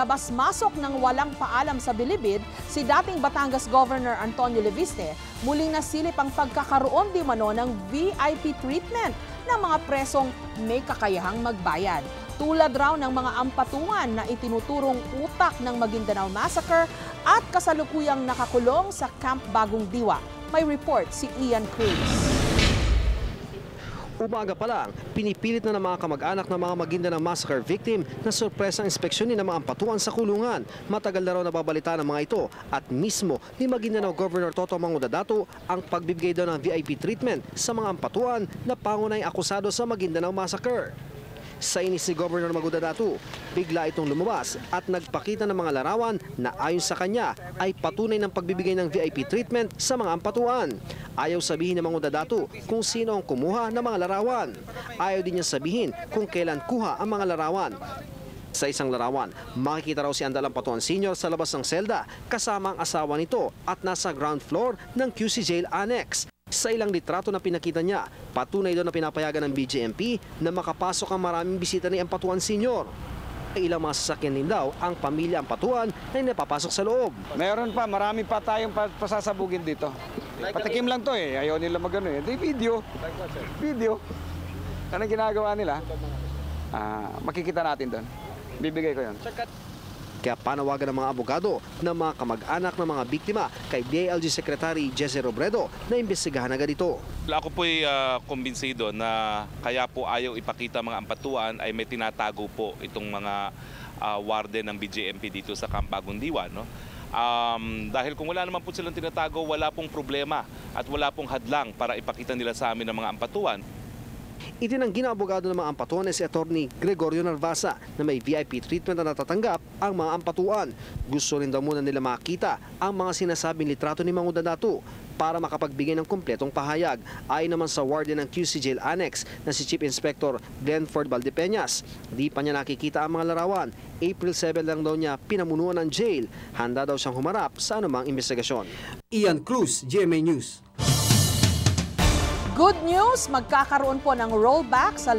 labas-masok ng walang paalam sa bilibid si dating Batangas Governor Antonio Leviste, muling nasilip ang pagkakaroon di mano ng VIP treatment ng mga presong may kakayahang magbayad. Tulad raw ng mga ampatungan na itinuturong utak ng Maguindanao Massacre at kasalukuyang nakakulong sa Camp Bagong Diwa. May report si Ian Cruz. Umaga pa lang, pinipilit na ng mga kamag-anak ng mga Maguindanao Massacre victim na sorpresang inspeksyonin ng mga ampatuan sa kulungan. Matagal na raw nababalita ng mga ito at mismo ni Maguindanao Governor Toto Mangudadato ang pagbibigay daw ng VIP treatment sa mga ampatuan na pangunay akusado sa Maguindanao Massacre. Sa inis ni Governor Magudadato, bigla itong lumabas at nagpakita ng mga larawan na ayon sa kanya ay patunay ng pagbibigay ng VIP treatment sa mga ampatuan. Ayaw sabihin ng Magudadato kung sino ang kumuha ng mga larawan. Ayaw din niya sabihin kung kailan kuha ang mga larawan. Sa isang larawan, makikita raw si Andalang Patuan Sr. sa labas ng selda kasama ang asawa nito at nasa ground floor ng QC Jail Annex. Sa ilang litrato na pinakita niya, patunay doon na pinapayagan ng BJMP na makapasok ang maraming bisita ni Ampatuan Sr. Ilang mga sasakyan din daw ang pamilya Ampatuan na napapasok sa loob. Meron pa, marami pa tayong pa- pasasabugin dito. Patikim lang to eh, ayaw nila magano eh. Di video. Video. Ano ginagawa nila? Ah, makikita natin doon. Bibigay ko yon. Kaya panawagan ng mga abogado ng mga kamag-anak ng mga biktima kay DILG Secretary Jesse Robredo na imbestigahan agad ito. Ako po'y uh, kumbinsido na kaya po ayaw ipakita mga ampatuan ay may tinatago po itong mga ah, warden ng BJMP dito sa Camp Bagong Diwa. No? Um, dahil kung wala naman po silang tinatago, wala pong problema at wala pong hadlang para ipakita nila sa amin ng mga ampatuan. Itinanggi ng abogado ng mga ampatuan si Attorney Gregorio Narvasa na may VIP treatment na natatanggap ang mga ampatuan. Gusto rin daw muna nila makita ang mga sinasabing litrato ni Mangudadato para makapagbigay ng kumpletong pahayag. Ayon naman sa warden ng QC Jail Annex na si Chief Inspector Glenford Valdepeñas. Di pa niya nakikita ang mga larawan. April 7 lang daw niya pinamunuan ng jail. Handa daw siyang humarap sa anumang investigasyon. Ian Cruz, GMA News. Good news, magkakaroon po ng rollback sa